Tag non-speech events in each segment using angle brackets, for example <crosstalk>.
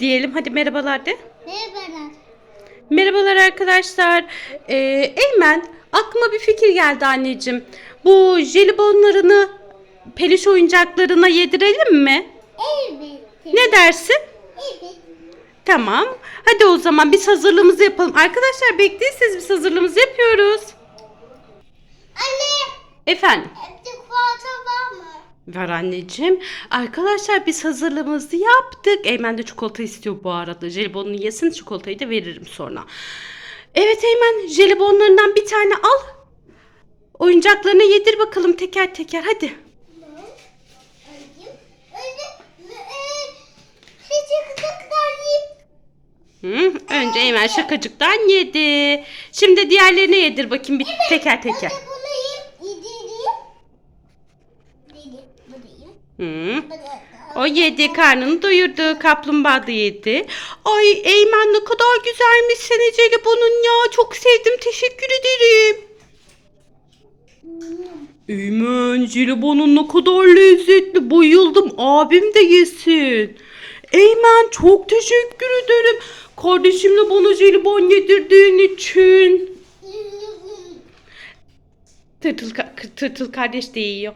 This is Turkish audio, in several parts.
Diyelim hadi merhabalar de. Merhabalar. Merhabalar arkadaşlar. Ee, Eymen aklıma bir fikir geldi anneciğim. Bu jelibonlarını peluş oyuncaklarına yedirelim mi? Evet. Ne dersin? Evet. Tamam. Hadi o zaman biz hazırlığımızı yapalım. Arkadaşlar bekleyin siz biz hazırlığımızı yapıyoruz. Anne. Efendim. Evde çikolata var mı? Var anneciğim. Arkadaşlar biz hazırlığımızı yaptık. Eymen de çikolata istiyor bu arada. Jelibonunu yesin çikolatayı da veririm sonra. Evet Eymen jelibonlarından bir tane al. Oyuncaklarına yedir bakalım teker teker hadi. Hı, önce Eymen şakacıktan yedi. Şimdi diğerlerine yedir bakayım bir teker teker. Hı. O yedi karnını doyurdu. Kaplumbağa da yedi. Ay Eymen ne kadar güzelmiş seni jelibonun ya. Çok sevdim teşekkür ederim. Eymen jelibonun ne kadar lezzetli. Bayıldım. Abim de yesin. Eymen çok teşekkür ederim. Kardeşimle bana jelibon yedirdiğin için. <laughs> Tırtıl, tırtıl kardeş de yiyor.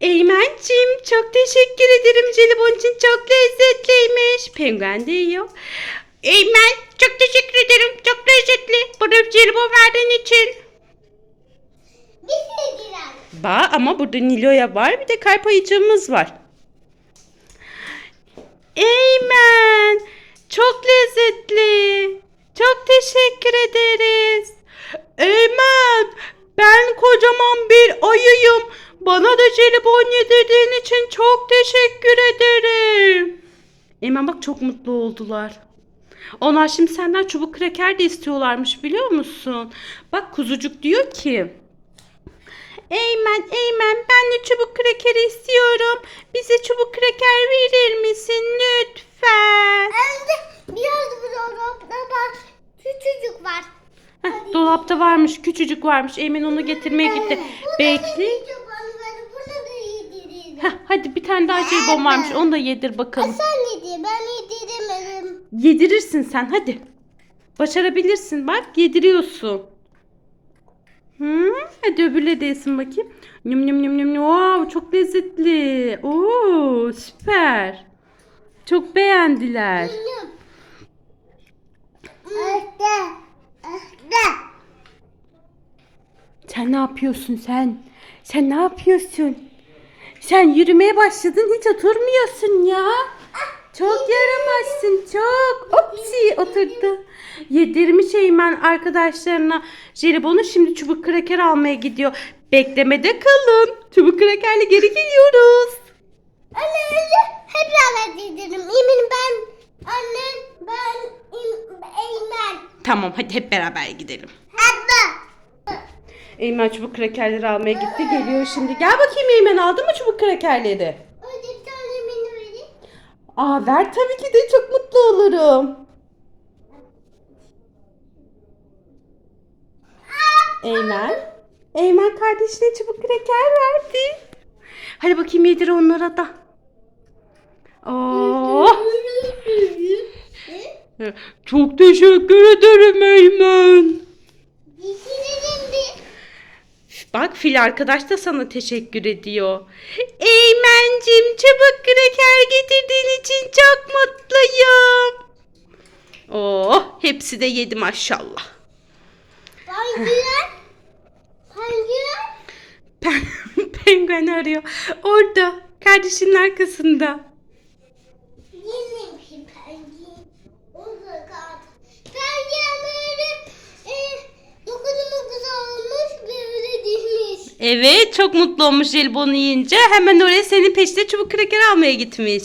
Eymen'cim çok teşekkür ederim jelibon için çok lezzetliymiş. Penguen de yiyor. Eymen çok teşekkür ederim çok lezzetli. Bana jelibon verdiğin için. Ba ama burada Nilo'ya var bir de kalp ayıcığımız var. Eymen çok lezzetli. Çok teşekkür ederiz. Eymen ben kocaman bir ayıyım. Bana da jelibon yedirdiğin için çok teşekkür ederim. Eymen bak çok mutlu oldular. Onlar şimdi senden çubuk kraker de istiyorlarmış biliyor musun? Bak kuzucuk diyor ki Eymen, Eymen ben de çubuk krekeri istiyorum. Bize çubuk kreker verir misin lütfen? Biraz bu dolapta var. Küçücük var. Heh, dolapta varmış, küçücük varmış. Eymen onu getirmeye gitti. Bekle. Bunu da yedireyim. Heh, hadi bir tane daha jelibon varmış. Onu da yedir bakalım. Sen yedi. Ben yediremedim. Yedirirsin sen hadi. Başarabilirsin bak yediriyorsun. Hı? Hadi öbürle de yesin bakayım. Nüm nüm nüm nüm. Wow, çok lezzetli. Oo, süper. Çok beğendiler. Sen ne yapıyorsun sen? Sen ne yapıyorsun? Sen yürümeye başladın hiç oturmuyorsun ya. Çok yaramazsın çok. Opsi oturdu. Yedirmiş Eymen arkadaşlarına jelibonu şimdi çubuk kraker almaya gidiyor. Beklemede kalın. Çubuk krakerle geri geliyoruz. Anne anne hep beraber yedirelim. Eminim ben anne ben Eymen. Tamam hadi hep beraber gidelim. Abla. Eymen çubuk krakerleri almaya gitti geliyor şimdi. Gel bakayım Eymen aldın mı çubuk krakerleri? Önce bir tane beni verin. Aa ver tabii ki de çok mutlu olurum. Eymen. Eymen kardeşine çubuk kreker verdi. Hadi bakayım yedir onlara da. Oo. Çok teşekkür ederim Eymen. Bak fil arkadaş da sana teşekkür ediyor. Eymencim çubuk kreker getirdiğin için çok mutluyum. Oh hepsi de yedi maşallah. Penguen. Penguen. Pen- <laughs> Penguen arıyor. Orada kardeşinin arkasında. Yeni bir penguen. O da kaldı. Penguen böyle e, dokunumu güzel olmuş düşmüş. Evet çok mutlu olmuş jelibonu yiyince hemen oraya senin peşine çubuk kreker almaya gitmiş.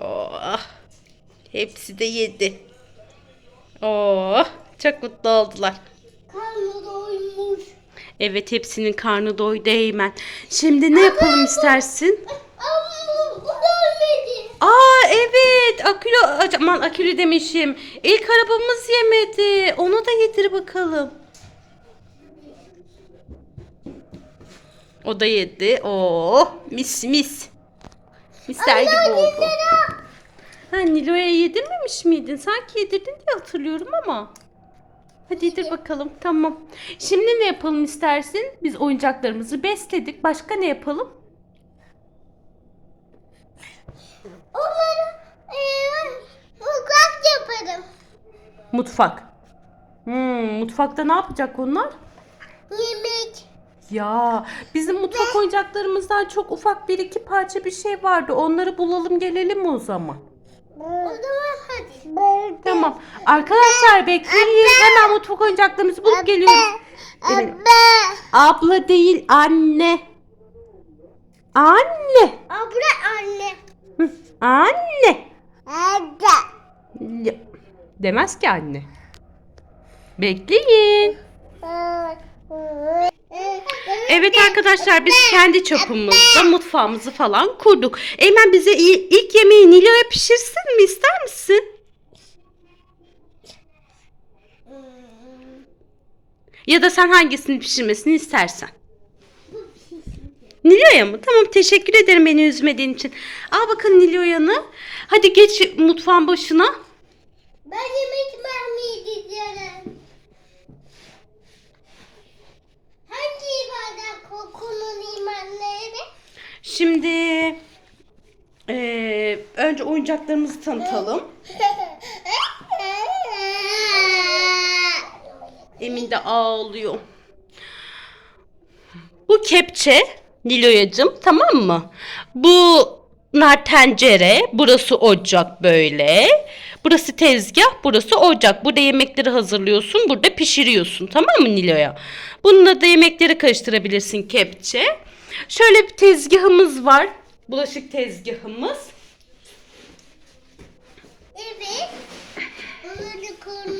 Oh, hepsi de yedi. Oh, çok mutlu oldular. Karnı doymuş. Evet hepsinin karnı doydu Eymen. Şimdi ne yapalım istersin? Ama. Aa evet akülü aman akülü demişim. İlk arabamız yemedi. Onu da yedir bakalım. O da yedi. Oo, mis mis. Misler gibi oldu. Ha Nilo'ya yedirmemiş miydin? Sanki yedirdin diye hatırlıyorum ama. Hadi yedir bakalım. Tamam. Şimdi ne yapalım istersin? Biz oyuncaklarımızı besledik. Başka ne yapalım? Onları eee mutfak yaparım. Mutfak. Hmm, mutfakta ne yapacak onlar? Yemek. Ya bizim mutfak oyuncaklarımızdan çok ufak bir iki parça bir şey vardı. Onları bulalım gelelim mi o zaman? O zaman hadi. Tamam. Arkadaşlar bekleyin. Hemen mutfak oyuncaklarımızı bulup geliyoruz. Evet. Abla değil anne. Anne. Abla anne. Hı, Anne. Anne. Ya, Demez ki anne. Bekleyin. Evet arkadaşlar biz kendi çapımızda mutfağımızı falan kurduk. Eymen bize ilk yemeği Nilo'ya pişirsin mi ister misin? Ya da sen hangisini pişirmesini istersen. Nilo'ya mı? Tamam teşekkür ederim beni üzmediğin için. Al bakın Nilo'yanı. Hadi geç mutfağın başına. Ben yemek vermeyi gidiyorum. Hangi ibadet kokunun imanları? Şimdi eee, önce oyuncaklarımızı tanıtalım. <laughs> Emin de ağlıyor. Bu kepçe Niloyacım tamam mı? Bu nar tencere, burası ocak böyle. Burası tezgah, burası ocak. Burada yemekleri hazırlıyorsun, burada pişiriyorsun tamam mı Nilo'ya? Bununla da yemekleri karıştırabilirsin kepçe. Şöyle bir tezgahımız var. Bulaşık tezgahımız. Evet. Konuları.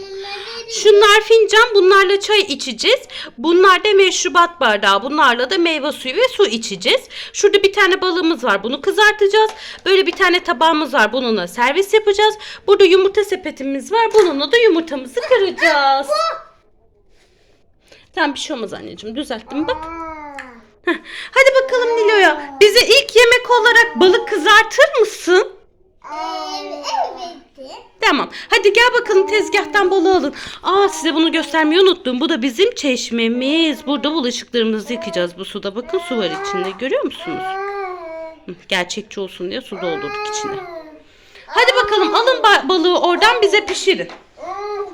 Şunlar fincan, bunlarla çay içeceğiz. Bunlar da meşrubat bardağı. Bunlarla da meyve suyu ve su içeceğiz. Şurada bir tane balığımız var. Bunu kızartacağız. Böyle bir tane tabağımız var. Bununla servis yapacağız. Burada yumurta sepetimiz var. Bununla da yumurtamızı kıracağız. Tamam bir şey olmaz anneciğim. Düzelttim bak. Hadi bakalım Nilo'ya. Bize ilk yemek olarak balık kızartır mısın? Tamam. Hadi gel bakalım tezgahtan balığı alın. Aa size bunu göstermeyi unuttum. Bu da bizim çeşmemiz. Burada bulaşıklarımızı yıkayacağız bu suda. Bakın su var içinde. Görüyor musunuz? Gerçekçi olsun diye su doldurduk içine. Hadi bakalım alın ba- balığı oradan bize pişirin.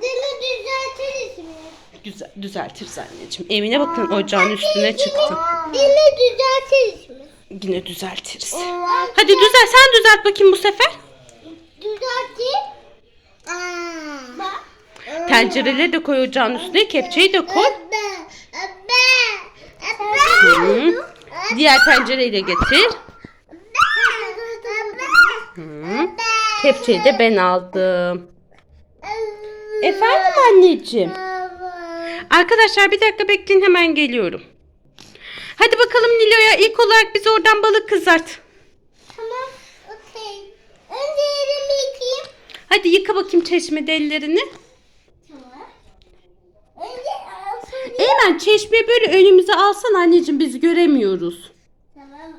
Dili düzeltiriz mi? Güzel düzeltiriz anneciğim. Emine bakın ocağın üstüne çıktı. Dili düzeltiriz mi? Yine düzeltiriz. Hadi düzel sen düzelt bakayım bu sefer. Düzelteyim. Tencereleri de koy ocağın üstüne. Kepçeyi de koy. Hı. Diğer tencereyi de getir. Hı. Kepçeyi de ben aldım. Efendim anneciğim. Arkadaşlar bir dakika bekleyin hemen geliyorum. Hadi bakalım Nilo'ya ilk olarak biz oradan balık kızart. Tamam, okey. Önce elimi yıkayayım. Hadi yıka bakayım çeşmede ellerini. Tamam. Önce altını... Eymen çeşmeyi böyle önümüze alsan anneciğim biz göremiyoruz. Tamam.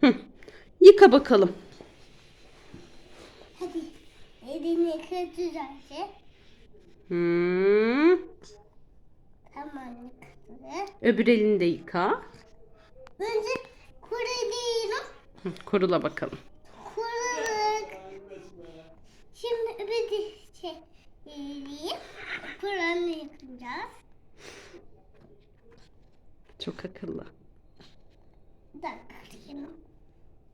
Hı. Yıka bakalım. Hadi. Elini yıka düzeltse. Hı. Tamam yıkadı. Öbür elini de yıka. Önce. Hı, Kurula bakalım. Kuruluk. Şimdi bir de şey yiyeyim. Kur'an'ı yıkayacağız. Çok akıllı. Dakika.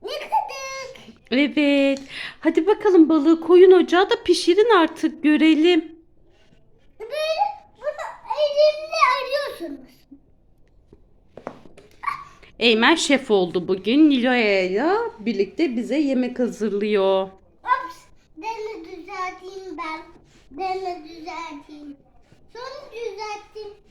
Yıkadık. Evet. Hadi bakalım balığı koyun ocağa da pişirin artık görelim. Böyle bunu elimle arıyorsunuz. Eymen şef oldu bugün. Nilo'ya birlikte bize yemek hazırlıyor. Ops. Dene düzelteyim ben. Dene düzelteyim. Sonra düzelttim.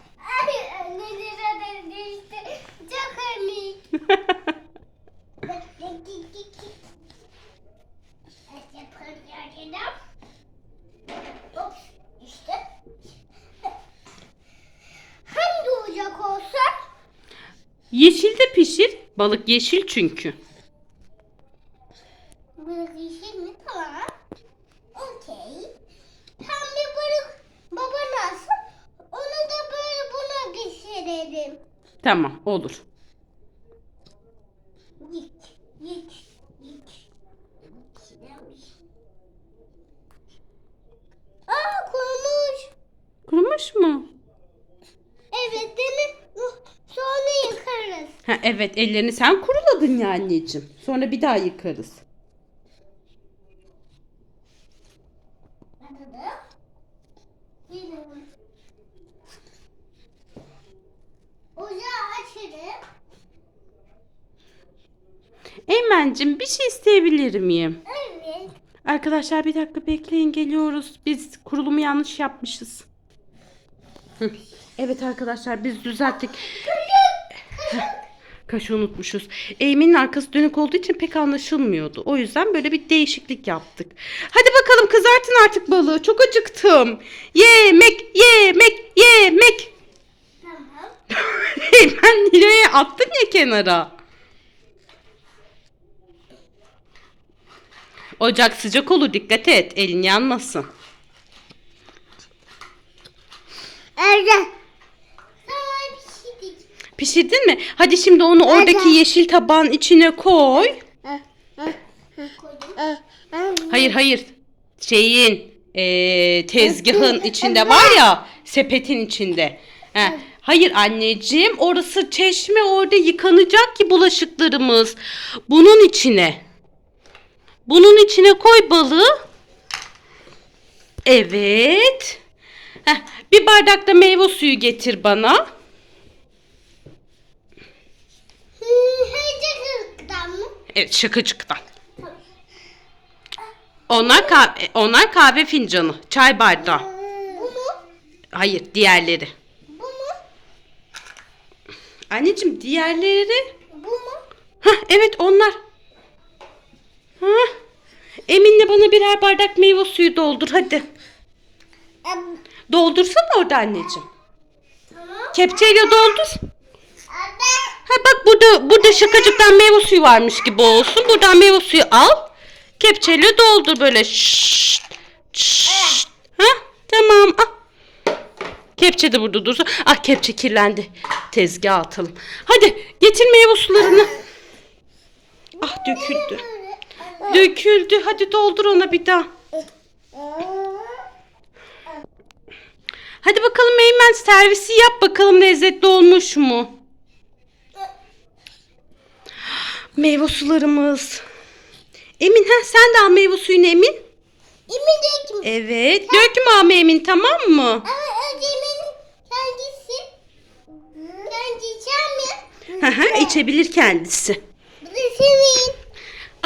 Yeşil de pişir. Balık yeşil çünkü. Balık yeşil mi? Tamam. Okey. Pembe balık baba nasıl? Onu da böyle buna pişirelim. Tamam olur. Git, git, git. Pişiremiş. Aa kurumuş. Kurumuş mu? Evet değil mi? Sonra yıkarız. Ha, evet ellerini sen kuruladın ya anneciğim. Sonra bir daha yıkarız. Ocağı açarım. Eymen'cim bir isteyebilir miyim? Evet. Arkadaşlar bir dakika bekleyin geliyoruz. Biz kurulumu yanlış yapmışız. Evet arkadaşlar biz düzelttik. Kaşı unutmuşuz. Eğmenin arkası dönük olduğu için pek anlaşılmıyordu. O yüzden böyle bir değişiklik yaptık. Hadi bakalım kızartın artık balığı. Çok acıktım. Yemek, yemek, yemek. Tamam. <laughs> Eymen Nilo'ya attın ya kenara. Ocak sıcak olur dikkat et. Elin yanmasın. Evet. Tamam pişirdik. Pişirdin mi? Hadi şimdi onu oradaki yeşil tabağın içine koy. Hayır hayır. Şeyin eee, tezgahın içinde var ya sepetin içinde. He. Hayır anneciğim orası çeşme orada yıkanacak ki bulaşıklarımız. Bunun içine. Bunun içine koy balığı. Evet. Heh, bir bardak da meyve suyu getir bana. Hıcıklıktan mı? Evet şakacıktan. Onlar kahve, onlar kahve fincanı, çay bardağı. Bu mu? Hayır, diğerleri. Bu mu? Anneciğim diğerleri. Bu mu? Hah evet onlar. Hah. Emin'le bana birer bardak meyve suyu doldur hadi. Em, Doldursana orada anneciğim. Tamam. Kepçeyle doldur. Anne. Ha bak burada burada şakacıktan meyve suyu varmış gibi olsun. Buradan meyve suyu al. Kepçeyle doldur böyle. Şşt, şşt. Ha tamam. Ah. Kepçe de burada dursun. Ah kepçe kirlendi. Tezgaha atalım. Hadi getir meyve sularını. Ah döküldü. Döküldü. Hadi doldur ona bir daha. Hadi bakalım Eymen servisi yap bakalım lezzetli olmuş mu? Meyve sularımız. Emin ha sen de al meyve suyunu Emin. İmecek mi? Evet. Dökme ama Emin tamam mı? Ama Ödemin kendisi. Kendi içer mi? Hı hı içebilir kendisi. Bu da senin.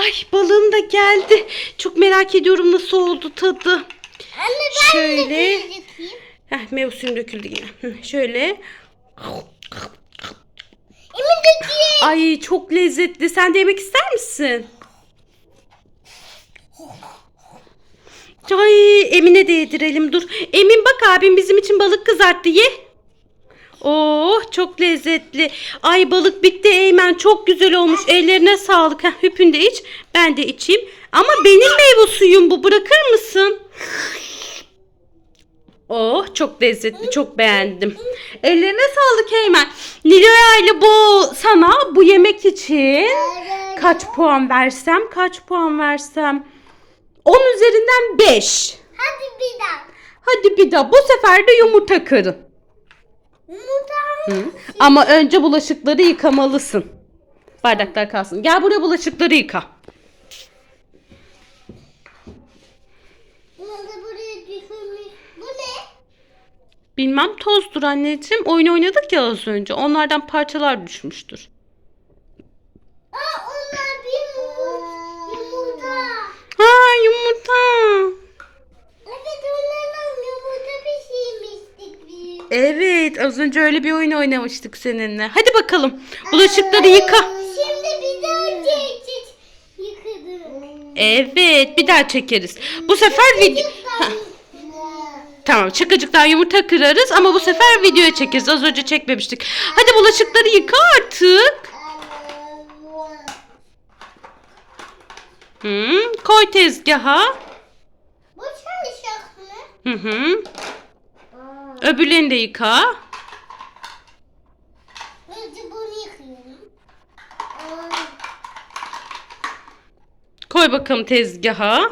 Ay balığım da geldi. Çok merak ediyorum nasıl oldu tadı. Anne ben Şöyle. de bir yapayım. Heh, meyve suyum döküldü yine. Şöyle. Emin. Ay çok lezzetli. Sen de yemek ister misin? Ay Emine de yedirelim dur. Emin bak abim bizim için balık kızarttı ye. Oh çok lezzetli. Ay balık bitti Eymen çok güzel olmuş. Ellerine sağlık. Heh, hüpün de iç. Ben de içeyim. Ama benim meyve suyum bu. Bırakır mısın? Oh çok lezzetli çok beğendim. Ellerine sağlık Eymen. Niloya ile bu sana bu yemek için kaç puan versem kaç puan versem 10 üzerinden 5. Hadi bir daha. Hadi bir daha bu sefer de yumurta kırın. Hı? Ama önce bulaşıkları yıkamalısın. Bardaklar kalsın. Gel buraya bulaşıkları yıka. Bilmem tozdur anneciğim. Oyun oynadık ya az önce. Onlardan parçalar düşmüştür. Aa onlar bir yumurta. Yumurta. Ha yumurta. Evet onlardan yumurta pişirmiştik biz. Evet az önce öyle bir oyun oynamıştık seninle. Hadi bakalım. Bulaşıkları yıka. Şimdi bir daha. Yıkadım. Evet bir daha çekeriz. Bu sefer video... Çocuklar. Tamam çıkıcıktan yumurta kırarız ama bu sefer videoya çekeriz. Az önce çekmemiştik. Hadi bulaşıkları yıka artık. Hı, koy tezgaha. Bu çalışacak mı? Hı hı. Öbürlerini de yıka. Önce bunu yıkıyorum. Koy bakalım tezgaha.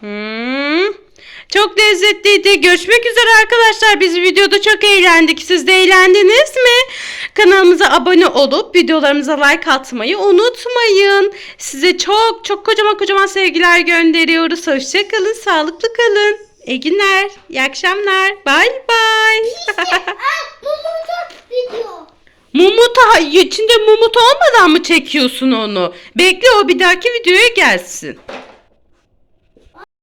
Hmm. Çok lezzetliydi. Görüşmek üzere arkadaşlar. Biz videoda çok eğlendik. Siz de eğlendiniz mi? Kanalımıza abone olup videolarımıza like atmayı unutmayın. Size çok çok kocaman kocaman sevgiler gönderiyoruz. Hoşçakalın, sağlıklı kalın. İyi günler, iyi akşamlar. Bay bay. Mumuta içinde mumut olmadan mı çekiyorsun onu? Bekle o bir dahaki videoya gelsin.